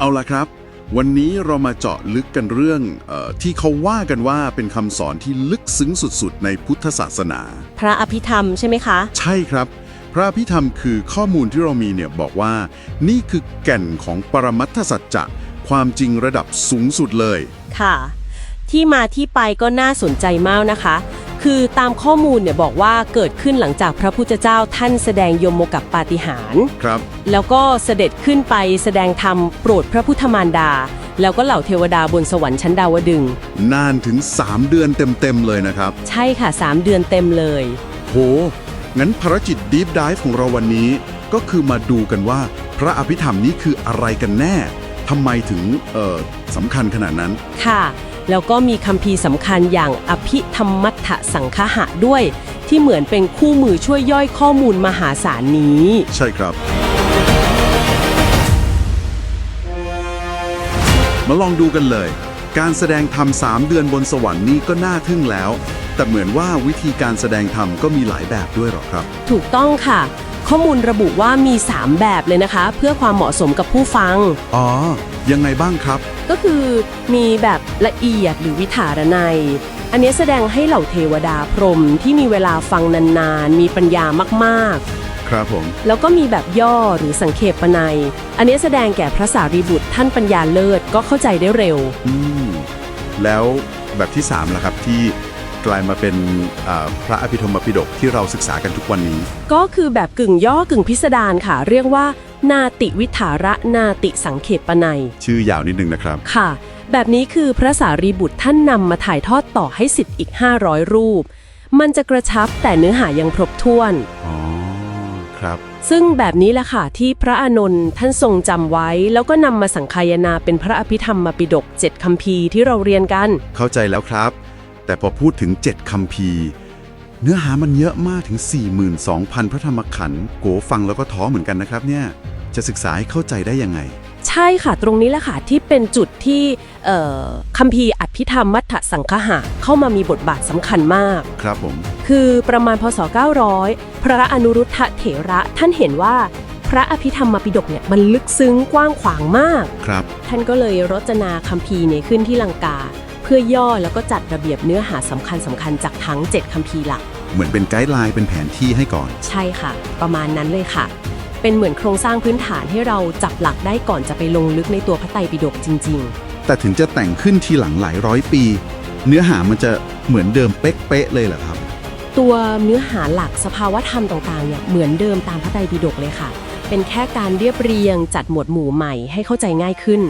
เอาละครับ วันนี้เรามาเจาะลึกกันเรื่องเออที่เขาว่ากันว่าเป็นคำสอนที่ลึกซึ้งสุดๆ ในพุทธศาสนา พระอภิธรรมใช่ไหมคะ ใช่ครับ พระพิธรรมคือข้อมูลที่เรามีเนี่ยบอกว่า นี่คือแก่นของปรมัตถสัจจะความจริงระดับสูงสุดเลย ค่ะ ที่มาที่ไปก็น่าสนใจมากนะคะ คือตามข้อมูลเนี่ยบอกว่าเกิดขึ้นหลังจากพระพุทธเจ้าท่านแสดงยมโมกับปาฏิหาริย์ครับ แล้วก็เสด็จขึ้นไปแสดงธรรมโปรดพระพุทธมารดา แล้วก็เหล่าเทวดาบนสวรรค์ชั้นดาวดึงส์นานถึง 3 เดือนเต็ม ๆ เลยนะครับ ใช่ค่ะ 3 เดือนเต็มเลย โห งั้นภารกิจ Deep Dive ของเราวันนี้ ก็คือมาดูกันว่า พระอภิธรรมนี้คืออะไรกันแน่ทำไมถึงเอ่อสำคัญขนาดนั้น ค่ะ แล้วก็มีคัมภีร์สำคัญอย่างอภิธรรมัตถสังคหะด้วย ที่เหมือนเป็นคู่มือช่วยย่อยข้อมูลมหาศาลนี้ ใช่ครับ มาลองดูกันเลย การแสดงธรรมสามเดือนบนสวรรค์นี่ก็น่าทึ่งแล้ว แต่เหมือนว่าวิธีการแสดงธรรมก็มีหลายแบบด้วยหรอครับ ถูกต้องค่ะ ข้อมูลระบุว่ามี 3 แบบเลยนะคะ เพื่อความเหมาะสมกับผู้ฟัง อ๋อ ยังไงบ้างครับ ก็คือมีแบบละเอียดหรือวิถารนัย อันนี้แสดงให้เหล่าเทวดาพรหมที่มีเวลาฟังนานๆ มีปัญญามากครับผมๆแล้วก็มีแบบย่อหรือสังเขปนัย อันนี้แสดงแก่พระสารีบุตรท่านปัญญาเลิศก็เข้าใจได้เร็ว อืม แล้วแบบที่3ล่ะครับที่ กลายมาเป็นอ่าพระอภิธรรมปิฎกที่เราศึกษากันทุกวันนี้ ก็คือแบบกึ่งย่อกึ่งพิสดารค่ะ เรียกว่า นาติวิถาระนาติสังเขปนัย ชื่อยาวนิดนึงนะครับ ค่ะ แบบนี้คือพระสารีบุตรท่านนำมาถ่ายทอดต่อให้สิทธิ์อีก 500 รูป มันจะกระชับแต่เนื้อหายังครบถ้วนอ๋อครับซึ่งแบบนี้แหละค่ะที่พระอานนท์ท่านทรงจำไว้ แล้วก็นำมาสังคายนาเป็นพระอภิธรรมปิฎกเจ็ดคัมภีร์ที่เราเรียนกัน เข้าใจแล้วครับ แต่พอพูดถึง 7คัมภีร์ เนื้อหามันเยอะมากถึง 42,000 พระธรรมขันธ์โกฟังแล้วก็ท้อเหมือนกันนะครับเนี่ยจะศึกษาให้เข้าใจได้ยังไง ใช่ค่ะตรงนี้แหละค่ะที่เป็นจุดที่เอ่อคัมภีร์อภิธรรมมัทธสังคหะเข้ามามีบทบาทสำคัญมาก ครับผม คือประมาณพศ 900 พระอนุรุทธเถระท่านเห็นว่าพระอภิธรรมปิฎกเนี่ยมันลึกซึ้งกว้างขวางมาก ครับ ท่านก็เลยรจนาคัมภีร์เนี่ยขึ้นที่ลังกา เพื่อย่อแล้วก็จัดระเบียบเนื้อหาสำคัญสำคัญๆจากทั้ง 7 คัมภีร์หลัก เหมือนเป็นไกด์ไลน์เป็นแผนที่ให้ก่อน ใช่ค่ะ ประมาณนั้นเลยค่ะ เป็นเหมือนโครงสร้างพื้นฐานให้เราจับหลักได้ก่อนจะไปลงลึกในตัวพระไตรปิฎกจริง แต่ถึงจะแต่งขึ้นทีหลังหลายร้อยปี เนื้อหามันจะเหมือนเดิมเป๊ะๆเลยเหรอครับ ๆ ตัวเนื้อหาหลักสภาวธรรมต่างๆเนี่ยเหมือนเดิมตามพระไตรปิฎกเลยค่ะ เป็นแค่การเรียบเรียงจัดหมวดหมู่ใหม่ให้เข้าใจง่ายขึ้น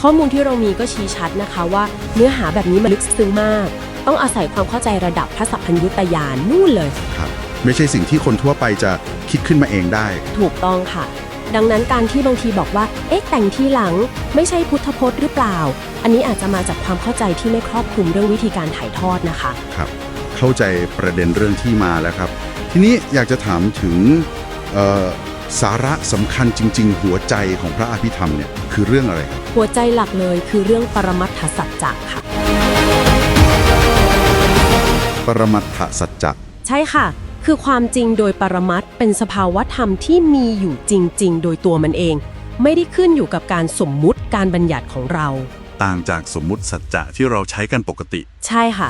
ข้อมูลที่เรามีก็ชี้ชัดนะคะว่าเนื้อหาแบบนี้มันลึกซึ้งมาก ต้องอาศัยความเข้าใจระดับพระสัพพัญญุตยานนู่นเลย ครับไม่ใช่สิ่งที่คนทั่วไปจะคิดขึ้นมาเองได้ ถูกต้องค่ะ ดังนั้นการที่บางทีบอกว่า เอ๊ะแต่งทีหลัง ไม่ใช่พุทธพจน์หรือเปล่า อันนี้อาจจะมาจากความเข้าใจที่ไม่ครอบคลุมเรื่องวิธีการถ่ายทอดนะคะ ครับ เข้าใจประเด็นเรื่องที่มาแล้วครับ ทีนี้อยากจะถามถึงเอ่อ สาระสำคัญจริง ๆ หัวใจของพระอภิธรรมเนี่ยคือเรื่องอะไรครับ หัวใจหลักเลยคือเรื่องปรมัตถสัจจะค่ะ ปรมัตถสัจจะใช่ค่ะ คือความจริงโดยปรมัตถ์เป็นสภาวธรรมที่มีอยู่จริง ๆ โดยตัวมันเอง ไม่ได้ขึ้นอยู่กับการสมมุติการบัญญัติของเรา ต่างจากสมมุติสัจจะที่เราใช้กันปกติ ใช่ค่ะ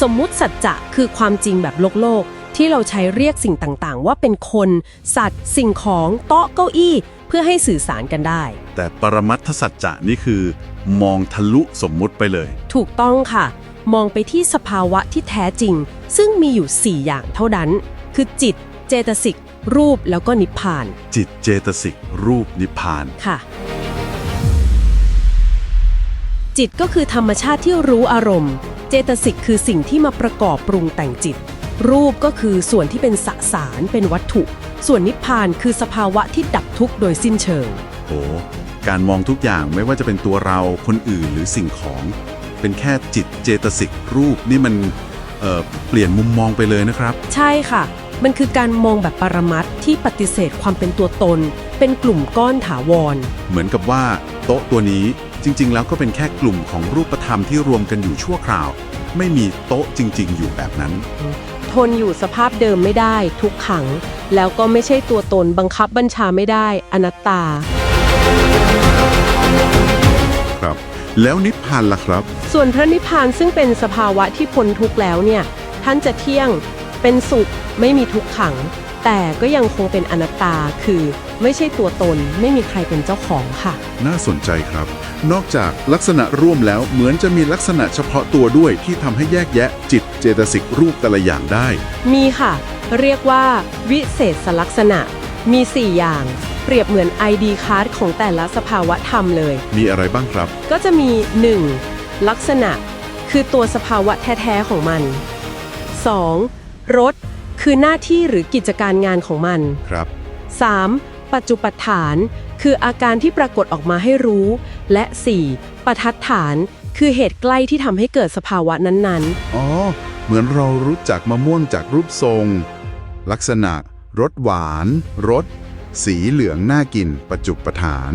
สมมุติสัจจะคือความจริงแบบโลกโลกๆ ที่เราใช้เรียกสิ่งต่างๆ ว่าเป็นคน สัตว์ สิ่งของโต๊ะเก้าอี้ เพื่อให้สื่อสารกันได้ แต่ปรมัตถสัจจะนี่คือ มองทะลุสมมุติไปเลย ถูกต้องค่ะ มองไปที่สภาวะที่แท้จริง ซึ่งมีอยู่ 4 อย่างเท่านั้น คือจิต เจตสิก รูปแล้วก็นิพพาน จิตเจตสิก รูปนิพพาน ค่ะ จิตก็คือธรรมชาติที่รู้อารมณ์ เจตสิกคือสิ่งที่มาประกอบปรุงแต่งจิต รูปก็คือส่วนที่เป็นสสารเป็นวัตถุ ส่วนนิพพานคือสภาวะที่ดับทุกข์โดยสิ้นเชิง โห การมองทุกอย่างไม่ว่าจะเป็นตัวเราคนอื่นหรือสิ่งของ เป็นแค่จิตเจตสิกรูปนี่มันเอ่อเปลี่ยนมุมมองไปเลยนะครับ ใช่ค่ะ มันคือการมองแบบปรมัตถ์ที่ปฏิเสธความเป็นตัวตน เป็นกลุ่มก้อนถาวร เหมือนกับว่า โต๊ะตัวนี้จริง ๆ แล้วก็เป็นแค่กลุ่มของรูปธรรมที่รวมกันอยู่ชั่วคราว ไม่มีโต๊ะจริง ๆ อยู่แบบนั้นโถ นอยู่สภาพเดิมไม่ได้ ทุกขัง แล้วก็ไม่ใช่ตัวตนบังคับบัญชาไม่ได้ อนัตตา ครับ แล้วนิพพานล่ะครับ ส่วนพระนิพพานซึ่งเป็นสภาวะที่พ้นทุกข์แล้วเนี่ย ท่านจะเที่ยงเป็นสุขไม่มีทุกขัง แต่ก็ยังคงเป็นอนัตตาคือ ไม่ใช่ตัวตนไม่มีใครเป็นเจ้าของค่ะ น่าสนใจครับ นอกจากลักษณะร่วมแล้วเหมือนจะมีลักษณะเฉพาะตัวด้วยที่ทำให้แยกแยะจิตเจตสิกรูปแต่ละอย่างได้ มีค่ะ เรียกว่าวิเศษลักษณะ มี 4 อย่าง เปรียบเหมือน ID card ของแต่ละสภาวะธรรมเลย มีอะไรบ้างครับ ก็จะมี 1. ลักษณะ คือตัวสภาวะแท้ๆของมัน 2. รสคือหน้าที่หรือกิจการงานของมัน ครับ 3. ปัจจุปฐาน คืออาการที่ปรากฏออกมาให้รู้ และ 4. ประทัดฐาน คือเหตุใกล้ที่ทำให้เกิดสภาวะนั้นๆ อ๋อ เหมือนเรารู้จักมะม่วงจากรูปทรง ลักษณะรสหวานรสสีเหลืองน่ากิน ประจุประฐาน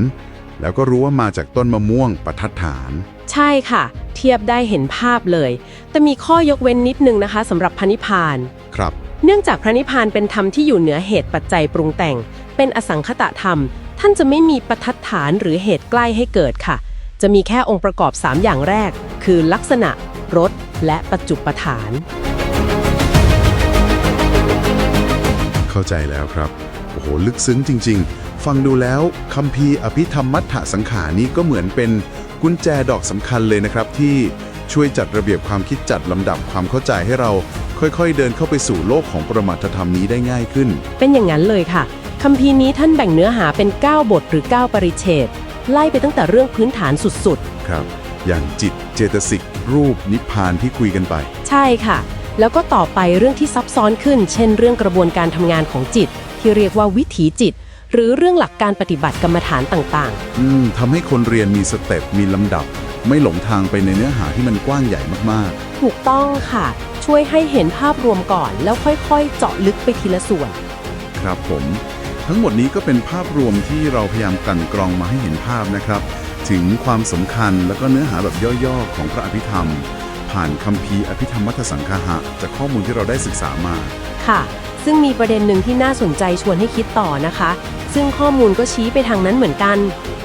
แล้วก็รู้ว่ามาจากต้นมะม่วงประทัดฐาน ใช่ค่ะ เทียบได้เห็นภาพเลย แต่มีข้อยกเว้นนิดนึงนะคะสำหรับพระนิพพาน ครับ เนื่องจากพระนิพพานเป็นธรรมที่อยู่เหนือเหตุปัจจัยปรุงแต่ง เป็นอสังคตธรรม ท่านจะไม่มีประทัดฐานหรือเหตุใกล้ให้เกิดค่ะ จะมีแค่องค์ประกอบ 3 อย่างแรก คือลักษณะ รส และปัจจุปฐาน เข้าใจแล้วครับ โอ้โห ลึกซึ้งจริง ๆ ฟังดูแล้วคัมภีร์อภิธรรมมัทธสังขานี้ก็เหมือนเป็นกุญแจดอกสำคัญเลยนะครับที่ช่วยจัดระเบียบความคิดจัดลำดับความเข้าใจให้เรา ค่อยๆ เดินเข้าไปสู่โลกของปรมัตถธรรมนี้ได้ง่ายขึ้น เป็นอย่างนั้นเลยค่ะ คัมภีร์นี้ท่านแบ่งเนื้อหาเป็น 9 บทหรือ 9 ปริเฉดไล่ไปตั้งแต่เรื่องพื้นฐานสุดครับ อย่างจิตเจตสิก รูปนิพพานที่คุยกันไป ๆ ใช่ค่ะ แล้วก็ต่อไปเรื่องที่ซับซ้อนขึ้น เช่น เรื่องกระบวนการทำงานของจิต ที่เรียกว่าวิถีจิต หรือเรื่องหลักการปฏิบัติกรรมฐานต่างๆอืมทำให้คนเรียนมีสเต็ปมีลำดับ ไม่หลงทางไปในเนื้อหาที่มันกว้างใหญ่มากถูกต้องค่ะ ช่วยให้เห็นภาพรวมก่อน แล้วค่อยๆ เจาะลึกไปทีละส่วน ๆ ครับผม ทั้งหมดนี้ก็เป็นภาพรวมที่เราพยายามกลั่นกรองมาให้เห็นภาพนะครับ ถึงความสำคัญแล้วก็เนื้อหาแบบย่อๆ ของพระอภิธรรม ผ่านคัมภีร์อภิธรรมมัทธสังคหะ จากข้อมูลที่เราได้ศึกษามาค่ะ ซึ่งมีประเด็นหนึ่งที่น่าสนใจชวนให้คิดต่อนะคะ ซึ่งข้อมูลก็ชี้ไปทางนั้นเหมือนกัน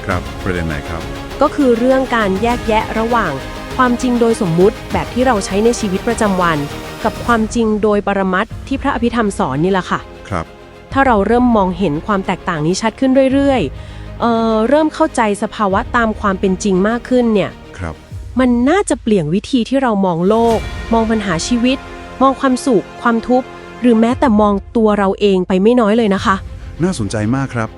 ครับประเด็นไหนครับ ก็คือเรื่องการแยกแยะระหว่าง ความจริงโดยสมมุติแบบที่เราใช้ในชีวิตประจำวัน กับความจริงโดยปรมัตถ์ที่พระอภิธรรมสอนนี่แหละค่ะ ครับ ถ้าเราเริ่มมองเห็นความแตกต่างนี้ชัดขึ้นเรื่อยๆเอ่อเริ่มเข้าใจสภาวะตามความเป็นจริงมากขึ้นเนี่ยครับ มันน่าจะเปลี่ยนวิธีที่เรามองโลก มองปัญหาชีวิต มองความสุข ความทุกข์หรือแม้แต่มองตัวเราเองไปไม่น้อยเลยนะคะ น่าสนใจมากครับ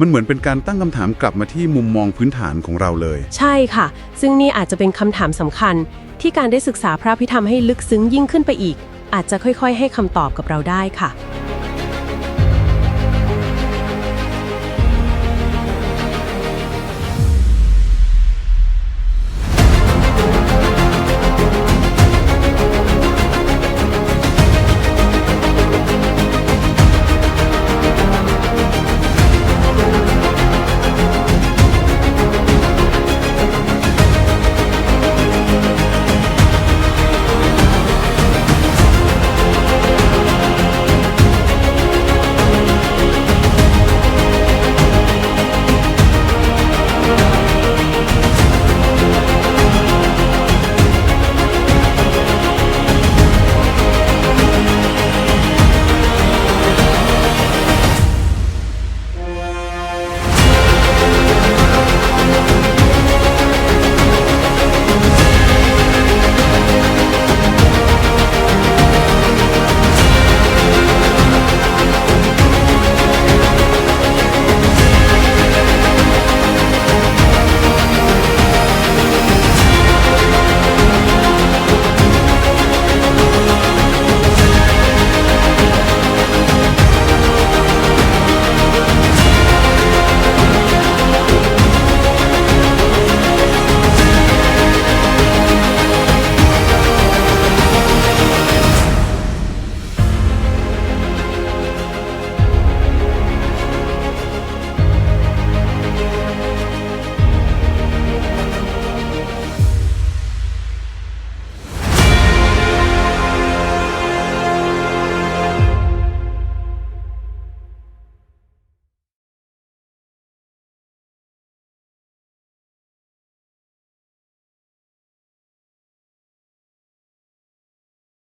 มันเหมือนเป็นการตั้งคำถามกลับมาที่มุมมองพื้นฐานของเราเลย ใช่ค่ะ ซึ่งนี่อาจจะเป็นคำถามสำคัญ ที่การได้ศึกษาพระพิธรรมให้ลึกซึ้งยิ่งขึ้นไปอีก อาจจะค่อยๆ ให้คำตอบกับเราได้ค่ะ